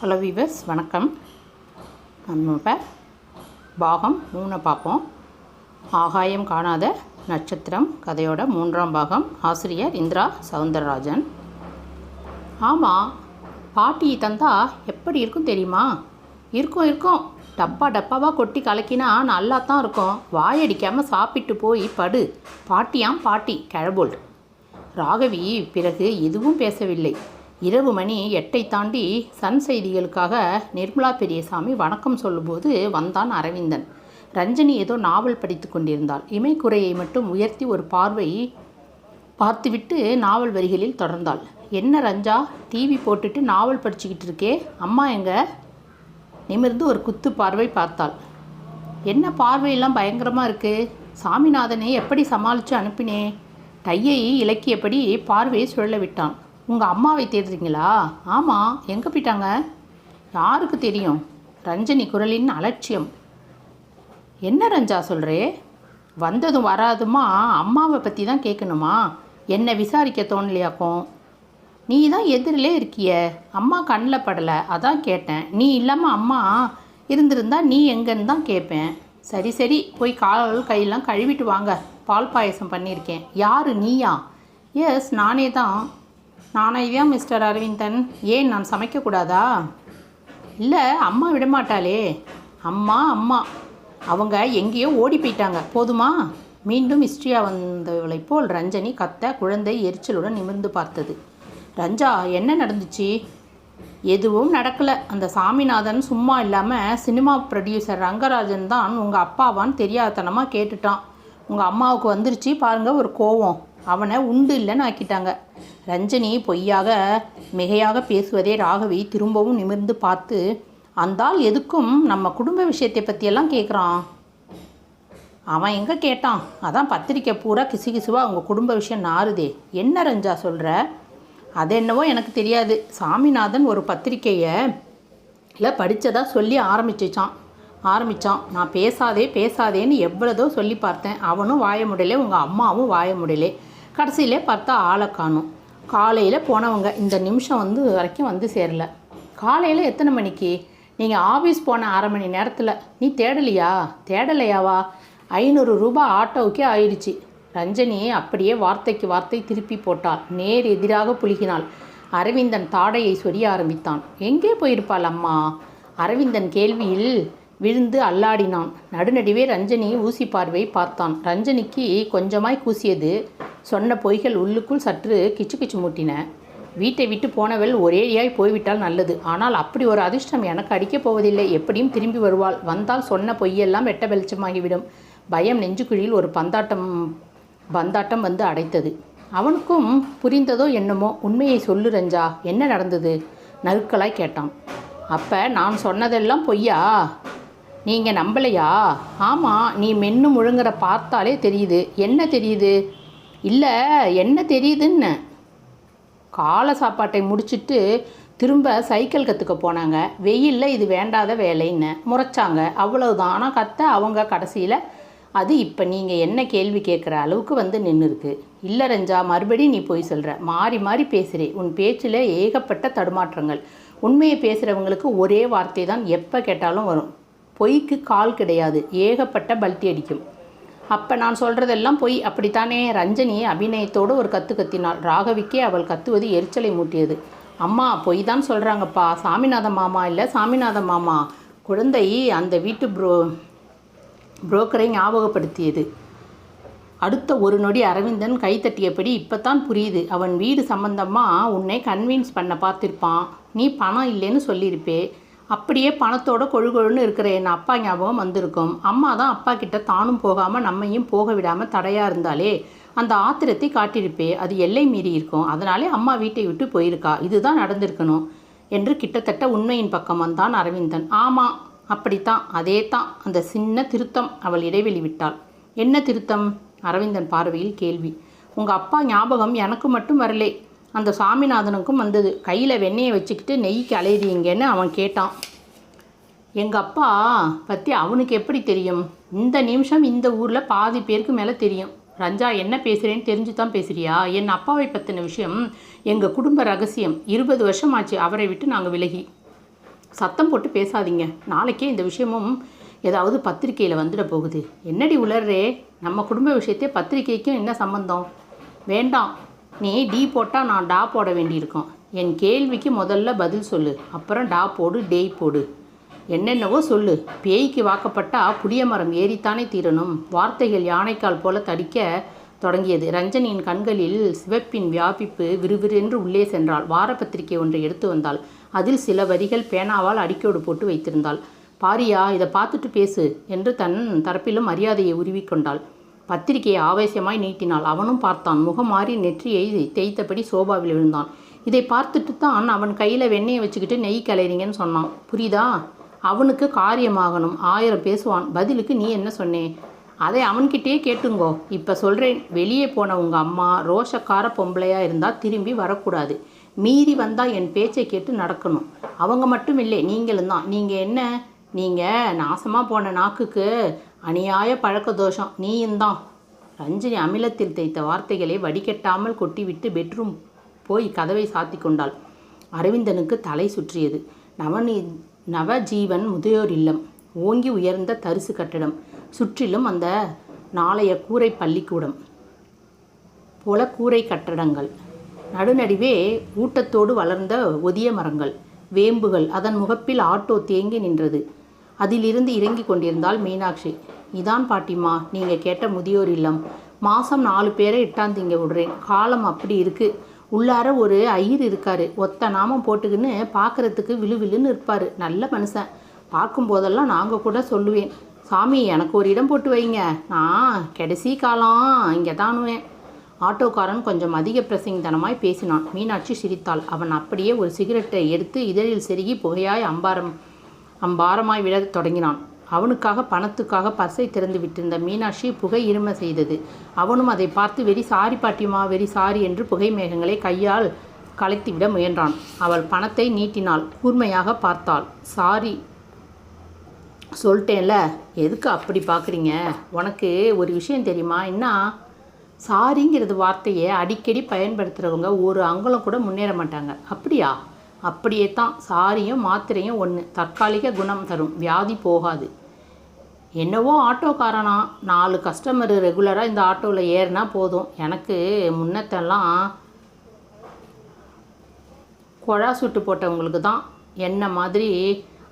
Hello viewers வணக்கம். நம்ம இப்போ பாகம் மூணை பார்ப்போம். ஆகாயம் காணாத நட்சத்திரம் கதையோட மூன்றாம் பாகம் ஆசிரியர் இந்திரா சவுந்தரராஜன். ஆமாம் பாட்டி தந்தா எப்படி இருக்கும் தெரியுமா? இருக்கும் இருக்கும். டப்பா டப்பாவாக கொட்டி கலக்கினா நல்லா தான் இருக்கும். வாயடிக்காமல் சாப்பிட்டு போய் படு. பாட்டியாம் பாட்டி கிழபோல்ட் ராகவி பிறகு எதுவும் பேசவில்லை. இரவு மணி எட்டை தாண்டி சன் செய்திகளுக்காக நிர்மலா பெரியசாமி வணக்கம் சொல்லும்போது வந்தான் அரவிந்தன். ரஞ்சனி ஏதோ நாவல் படித்து கொண்டிருந்தாள். இமைக்குறையை மட்டும் உயர்த்தி ஒரு பார்வை பார்த்துவிட்டு நாவல் வரிகளில் தொடர்ந்தாள். என்ன ரஞ்சா டிவி போட்டுட்டு நாவல் படிச்சுக்கிட்டு இருக்கே? அம்மா எங்க? நிமிர்ந்து ஒரு குத்து பார்வை பார்த்தாள். என்ன பார்வையெல்லாம் பயங்கரமாக இருக்குது சாமிநாதனை எப்படி சமாளித்து அனுப்பினே? டையை இலக்கியபடி பார்வையை சுழல விட்டான். உங்கள் அம்மாவை தேடுறீங்களா? ஆமாம் எங்கே போயிட்டாங்க? யாருக்கு தெரியும்? ரஞ்சனி குரலின் அலட்சியம். என்ன ரஞ்சா சொல்கிறே வந்ததும் வராதுமா? அம்மாவை பற்றி தான் கேட்கணுமா என்னை விசாரிக்க தோணலையாக்கும்? நீ தான் எதிரிலே இருக்கிய. அம்மா கண்ணில் படலை. அதான் கேட்டேன். நீ இல்லாமல் அம்மா இருந்திருந்தா நீ எங்கன்னு தான் கேட்பேன் சரி சரி. போய் கால் கையெல்லாம் கழுவிட்டு வாங்க. பால் பாயசம் பண்ணியிருக்கேன். யார்? நீயா? எஸ் நானே தான். நானே தான் மிஸ்டர் அரவிந்தன்? ஏன் நான் சமைக்கக்கூடாதா? இல்லை அம்மா விடமாட்டாளே. அம்மா அம்மா. அவங்க எங்கேயோ ஓடி போயிட்டாங்க. போதுமா? மீண்டும் ஹிஸ்ட்ரியா வந்தவளை போல் ரஞ்சனி கத்த குழந்தை எரிச்சலுடன் நிமிர்ந்து பார்த்தது. ரஞ்சா என்ன நடந்துச்சு? எதுவும் நடக்கலை. அந்த சாமிநாதன் சும்மா இல்லாமல் சினிமா ப்ரொடியூசர் ரங்கராஜன் தான் உங்கள் அப்பாவான்னு தெரியாதனமாக கேட்டுட்டான். உங்கள் அம்மாவுக்கு வந்துருச்சு. பாருங்கள் ஒரு கோவம். அவனை உண்டு இல்லைன்னு ஆக்கிட்டாங்க. ரஞ்சனி பொய்யாக மிகையாக பேசுவதே ராகவி திரும்பவும் நிமிர்ந்து பார்த்து அந்தால் எதுக்கும் நம்ம குடும்ப விஷயத்தை பற்றியெல்லாம் கேட்குறான் அவன் எங்கே கேட்டான்? அதான் பத்திரிக்கை பூரா கிசுகிசுவா உங்கள் குடும்ப விஷயம் நாறுதே. என்ன ரஞ்சா சொல்கிற அது என்னவோ எனக்கு தெரியாது. சாமிநாதன் ஒரு பத்திரிக்கையை இல்லை படித்ததா சொல்லி ஆரம்பிச்சிச்சான். ஆரம்பித்தான் நான் பேசாதே பேசாதேன்னு எவ்வளதோ சொல்லி பார்த்தேன். அவனும் வாய முடியல உங்கள் அம்மாவும் வாய முடியல கடைசியிலே பார்த்தா ஆளை காணும். காலையில் போனவங்க இந்த நிமிஷம் வந்து வரைக்கும் வந்து சேரல. காலையில் எத்தனை மணிக்கு? நீங்கள் ஆஃபீஸ் போன அரை மணி நேரத்தில். நீ தேடலையா? தேடலையாவா? ஐநூறு ரூபாய் ஆட்டோவுக்கே ஆயிடுச்சு ரஞ்சனி அப்படியே வார்த்தைக்கு வார்த்தை திருப்பி போட்டாள். நேர் எதிராக புலிகினாள் அரவிந்தன் தாடையை சொரிய ஆரம்பித்தான். எங்கே போயிருப்பாள் அம்மா? அரவிந்தன் கேள்வியில் விழுந்து அல்லாடினான். நடுநடுவே ரஞ்சனி ஊசி பார்வை பார்த்தான். ரஞ்சனிக்கு கொஞ்சமாய் கூசியது. சொன்ன பொய்கள் உள்ளுக்குள் சற்று கிச்சு கிச்சு மூட்டின. வீட்டை விட்டு போனவள் ஒரேடியாய் போய்விட்டால் நல்லது. ஆனால் அப்படி ஒரு அதிர்ஷ்டம் எனக்கு அடிக்கப் போவதில்லை. எப்படியும் திரும்பி வருவாள். வந்தால் சொன்ன பொய்யெல்லாம் வெட்ட வெளிச்சமாகிவிடும். பயம் நெஞ்சுக்குழியில் ஒரு பந்தாட்டம் பந்தாட்டம் வந்து அடைத்தது. அவனுக்கும் புரிந்ததோ என்னமோ? உண்மையை சொல்லு ரஞ்சா. என்ன நடந்தது? நறுக்கலாய் கேட்டான். அப்போ நான் சொன்னதெல்லாம் பொய்யா? நீங்கள் நம்பலையா? ஆமாம் நீ மென்னு முழுங்குற பார்த்தாலே தெரியுது. என்ன தெரியுது? இல்லை என்ன தெரியுதுன்னு. காலை சாப்பாட்டை முடிச்சிட்டு திரும்ப சைக்கிள் கற்றுக்க போனாங்க. வெயிலில் இது வேண்டாத வேலைன்னு முறைச்சாங்க. அவ்வளவுதான். ஆனால் கத்த அவங்க கடைசியில் அது இப்போ நீங்கள் என்ன கேள்வி கேட்குற அளவுக்கு வந்து நின்று இருக்கு இல்லை ரஞ்சா மறுபடி நீ போய் சொல்கிற மாறி மாறி பேசுகிறே உன் பேச்சில் ஏகப்பட்ட தடுமாற்றங்கள். உண்மையை பேசுகிறவங்களுக்கு ஒரே வார்த்தை தான் எப்போ கேட்டாலும் வரும். பொய்க்கு கால் கிடையாது. ஏகப்பட்ட பல்ட்டி அடிக்கும். அப்போ நான் சொல்கிறதெல்லாம் பொய். அப்படித்தானே? ரஞ்சனி அபிநயத்தோடு ஒரு கத்து கத்தினாள். ராகவிக்கே அவள் கத்துவது எரிச்சலை மூட்டியது. அம்மா பொய் தான் சொல்கிறாங்கப்பா சாமிநாத மாமா இல்லை? சாமிநாத மாமா. குழந்தை அந்த வீட்டு ப்ரோ புரோக்கரை ஞாபகப்படுத்தியது. அடுத்த ஒரு நொடி அரவிந்தன் கைதட்டியபடி இப்போ தான் புரியுது. அவன் வீடு சம்பந்தமாக உன்னை கன்வின்ஸ் பண்ண பார்த்துருப்பான். நீ பணம் இல்லைன்னு சொல்லியிருப்பே. அப்படியே பணத்தோட கொழு கொழுன்னு இருக்கிற என் அப்பா ஞாபகம் வந்திருக்கும். அம்மா தான் அப்பா கிட்ட தானும் போகாமல் நம்மையும் போக விடாமல் தடையாக இருந்தாலே அந்த ஆத்திரத்தை காட்டியிருப்பே. அது எல்லை மீறி இருக்கும். அதனாலே அம்மா வீட்டை விட்டு போயிருக்கா. இதுதான் நடந்திருக்கணும் என்று கிட்டத்தட்ட உண்மையின் பக்கம் வந்தான் அரவிந்தன். ஆமாம் அப்படித்தான். அதே தான் அந்த சின்ன திருத்தம் அவள் இடைவெளி விட்டாள். என்ன திருத்தம்? அரவிந்தன் பார்வையில் கேள்வி. உங்கள் அப்பா ஞாபகம் எனக்கு மட்டும் வரலே. அந்த சாமிநாதனுக்கும் வந்தது. கையில் வெண்ணெயை வச்சுக்கிட்டு நெய்க்கு அலையிறீங்கன்னு அவன் கேட்டான். எங்கள் அப்பா பற்றி அவனுக்கு எப்படி தெரியும்? இந்த நிமிஷம் இந்த ஊரில் பாதி பேருக்கு மேலே தெரியும். ரஞ்சா என்ன பேசுகிறேன்னு தெரிஞ்சு தான் பேசுகிறியா என் அப்பாவை பற்றின விஷயம் எங்கள் குடும்ப ரகசியம். இருபது வருஷம் ஆச்சு அவரை விட்டு நாங்கள் விலகி. சத்தம் போட்டு பேசாதீங்க. நாளைக்கே இந்த விஷயமும் ஏதாவது பத்திரிக்கையில் வந்துட போகுது. என்னடி உளர்றே? நம்ம குடும்ப விஷயத்தையே பத்திரிக்கைக்கும் என்ன சம்பந்தம்? வேண்டாம். நீ டீ போட்டால் நான் டா போட வேண்டியிருக்கும். என் கேள்விக்கு முதல்ல பதில் சொல்லு. அப்புறம் டா போடு டேய் போடு. என்னென்னவோ சொல்லு. பேய்க்கு வாக்கப்பட்டா புளிய மரம் ஏறித்தானே தீரணும். வார்த்தைகள் யானைக்கால் போல தடிக்க தொடங்கியது. ரஞ்சனியின் கண்களில் சிவப்பின் வியாபிப்பு விறுவிறென்று உள்ளே சென்றாள். வாரப்பத்திரிகை ஒன்றை எடுத்து வந்தாள். அதில் சில வரிகள் பேனாவால் அடிக்கோடு போட்டு வைத்திருந்தாள். பாரியா இதை பார்த்துட்டு பேசு என்று தன் தரப்பிலும் மரியாதையை உருவிக்கொண்டாள் பத்திரிகையை ஆவேசமாய் நீட்டினாள். அவனும் பார்த்தான். முகம் மாறி நெற்றியை தேய்த்தபடி சோபாவில் விழுந்தான். இதை பார்த்துட்டு தான் அவன் கையில் வெண்ணெயை வச்சுக்கிட்டு நெய் கலைறீங்கன்னு சொன்னான். புரியுதா? அவனுக்கு காரியமாகணும். ஆயிரம் பேசுவான். பதிலுக்கு நீ என்ன சொன்னே? அதை அவன்கிட்டயே கேட்டுங்கோ. இப்போ சொல்கிறேன் வெளியே போன உங்கள் அம்மா ரோஷக்கார பொம்பளையாக இருந்தால் திரும்பி வரக்கூடாது. மீறி வந்தால் என் பேச்சை கேட்டு நடக்கணும். அவங்க மட்டும் இல்லை நீங்களும் தான். நீங்கள் என்ன? நீங்கள் நாசமாக போன நாக்குக்கு அநியாய பழக்க தோஷம் நீயும் தான் ரஞ்சினி அமிலத்தில் தேய்த்த வார்த்தைகளை வடிகட்டாமல் கொட்டிவிட்டு பெட்ரூம் போய் கதவை சாத்தி கொண்டாள். அரவிந்தனுக்கு தலை சுற்றியது. நவநீ நவஜீவன் முதியோர் இல்லம். ஓங்கி உயர்ந்த தரிசு கட்டடம். சுற்றிலும் அந்த நாளைய கூரை பள்ளிக்கூடம் போல கூரை கட்டடங்கள். நடுநடுவே ஊட்டத்தோடு வளர்ந்த ஒதிய மரங்கள். வேம்புகள். அதன் முகப்பில் ஆட்டோ தேங்கி நின்றது. அதிலிருந்து இறங்கி கொண்டிருந்தாள் மீனாட்சி. இதான் பாட்டிமா நீங்கள் கேட்ட முதியோர் இல்லம். மாதம் நாலு பேரை இட்டாந்திங்க விடுறேன். காலம் அப்படி இருக்குது உள்ளார ஒரு ஐயர் இருக்காரு. ஒத்த நாமம் போட்டுக்கின்னு பார்க்குறதுக்கு விழுவிழுன்னு இருப்பார் நல்ல மனுஷன் பார்க்கும்போதெல்லாம் நாங்கள் கூட சொல்லுவேன். சாமி எனக்கு ஒரு இடம் போட்டு வைங்க. நான் கடைசி காலம் இங்கே தானுவேன் ஆட்டோக்காரன் கொஞ்சம் அதிக பிரசங்கத்தனமாய் பேசினான். மீனாட்சி சிரித்தாள். அவன் அப்படியே ஒரு சிகரெட்டை எடுத்து இதழில் செருகி புகையாய் அம்பாரம் அம்பாரமாய் விடத் தொடங்கினான். அவனுக்காக பணத்துக்காக பர்சை திறந்து விட்டிருந்த மீனாட்சி புகை இரும செய்தது. அவனும் அதை பார்த்து வெறி சாரி பாட்டிமா வெறி சாரி என்று புகை மேகங்களை கையால் கலைத்துவிட முயன்றான். அவள் பணத்தை நீட்டினாள். கூர்மையாக பார்த்தாள். சாரி சொல்லிட்டேன்ல. எதுக்கு அப்படி பார்க்குறீங்க? உனக்கு ஒரு விஷயம் தெரியுமா? என்ன? சாரிங்கிறது வார்த்தையை அடிக்கடி பயன்படுத்துகிறவங்க ஒரு அங்குலம் கூட முன்னேற மாட்டாங்க. அப்படியா? அப்படியே தான் சாரியும் மாத்திரையும் ஒன்று தற்காலிக குணம் தரும். வியாதி போகாது. என்னவோ ஆட்டோக்காரனா? நாலு கஸ்டமர் ரெகுலராக இந்த ஆட்டோவில் ஏறினா போதும். எனக்கு முன்னத்தெல்லாம் குழா சுட்டு போட்டவங்களுக்கு தான் என்ன மாதிரி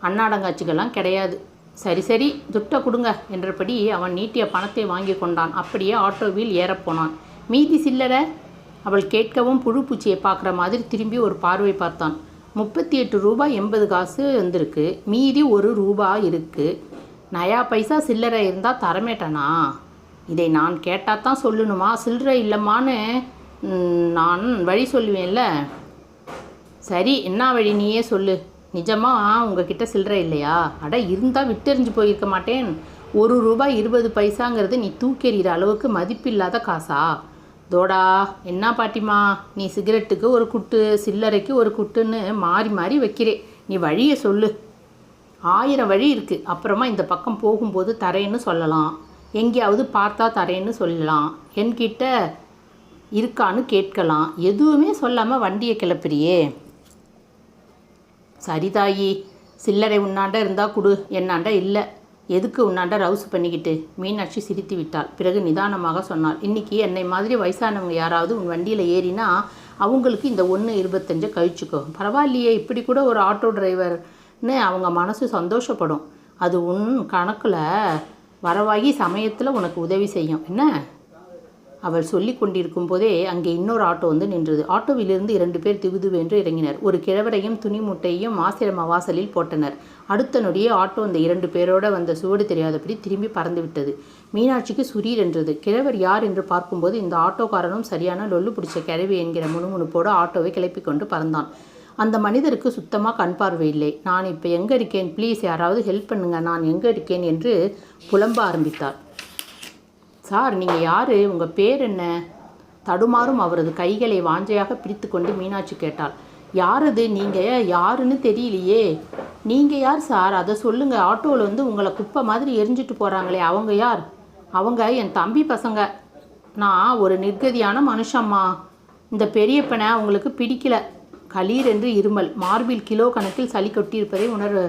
அன்னாடங்காட்சிகள்லாம் கிடையாது. சரி சரி துட்டை கொடுங்க என்றபடி அவன் நீட்டிய பணத்தை வாங்கி கொண்டான். அப்படியே ஆட்டோவில் ஏறப்போனான் மீதி சில்லறை அவள் கேட்கவும் புழு பூச்சியை பார்க்குற மாதிரி திரும்பி ஒரு பார்வை பார்த்தான். முப்பத்தி எட்டு ரூபாய் எண்பது காசு வந்திருக்கு. மீதி ஒரு ரூபா இருக்குது நயா பைசா சில்லறை இருந்தால் தரமேட்டனா? இதை நான் கேட்டால் தான் சொல்லணுமா? சில்லறை இல்லைம்மான்னு நான் வழி சொல்லுவேன்ல. சரி என்ன வழி நீயே சொல்லு. நிஜமாக உங்ககிட்ட சில்லறை இல்லையா? அட இருந்தால் விட்டெறிஞ்சு போயிருக்க மாட்டேன். ஒரு ரூபாய் இருபது பைசாங்கிறது நீ தூக்கெறிகிற அளவுக்கு மதிப்பில்லாத காசா? தோடா என்ன பாட்டிமா நீ சிகரெட்டுக்கு ஒரு குட்டு சில்லறைக்கு ஒரு குட்டுன்னு மாறி மாறி வைக்கிறே. நீ வழியை சொல்லு. ஆயிரம் வழி இருக்குது அப்புறமா இந்த பக்கம் போகும்போது தரேன்னு சொல்லலாம். எங்கேயாவது பார்த்தா தரேன்னு சொல்லலாம். என்கிட்ட இருக்கான்னு கேட்கலாம். எதுவுமே சொல்லாமல் வண்டியை கிளப்புறியே. சரி தாயி சில்லறை உன்னாண்ட இருந்தால் கொடு. என்னாண்ட இல்லை. எதுக்கு உன்னாண்ட ரவுஸ் பண்ணிக்கிட்டு? மீனாட்சி சிரித்து விட்டாள். பிறகு நிதானமாக சொன்னாள். இன்னைக்கு என்னை மாதிரி வயசானவங்க யாராவது உன் வண்டியில் ஏறினா அவங்களுக்கு இந்த ஒன்று இருபத்தஞ்சை கழிச்சுக்கோ. பரவாயில்லையே இப்படி கூட ஒரு ஆட்டோ டிரைவர்னு அவங்க மனசு சந்தோஷப்படும். அது உன் கணக்கில் வரவாகி சமயத்தில் உனக்கு உதவி செய்யும். என்ன? அவள் சொல்லி கொண்டிருக்கும் போதே அங்கே இன்னொரு ஆட்டோ வந்து நின்றது. ஆட்டோவிலிருந்து இரண்டு பேர் திகுதுவென்று இறங்கினர். ஒரு கிழவரையும் துணி மூட்டையும் ஆசிரம வாசலில் போட்டனர். அடுத்த நொடியே ஆட்டோ அந்த இரண்டு பேரோட வந்த சுவடு தெரியாதபடி திரும்பி பறந்துவிட்டது. மீனாட்சிக்கு சுரீர் என்றது. கிழவர் யார் என்று பார்க்கும்போது இந்த ஆட்டோக்காரனும் சரியான லொல்லு பிடிச்ச கிழவி என்கிற முணுமுணுப்போடு ஆட்டோவை கிளப்பி கொண்டு பறந்தான். அந்த மனிதருக்கு சுத்தமாக கண் பார்வை இல்லை. நான் இப்போ எங்கே இருக்கேன்? ப்ளீஸ் யாராவது ஹெல்ப் பண்ணுங்க. நான் எங்கே இருக்கேன்? என்று புலம்ப ஆரம்பித்தார் சார் நீங்கள் யார்? உங்கள் பேர் என்ன? தடுமாறும் அவரது கைகளை வாஞ்சையாக பிடித்து கொண்டு மீனாட்சி கேட்டாள். யார் அது நீங்கள் யாருன்னு தெரியலையே. நீங்கள் யார் சார்? அதை சொல்லுங்கள் ஆட்டோவில் வந்து உங்களை குப்பை மாதிரி எரிஞ்சிட்டு போகிறாங்களே அவங்க யார்? அவங்க என் தம்பி பசங்க. நான் ஒரு நிர்கதியான மனுஷம்மா. இந்த பெரியப்பனை அவங்களுக்கு பிடிக்கல. களீர் என்று இருமல். மார்பில் கிலோ கணக்கில் சளி கொட்டியிருப்பதை உணர்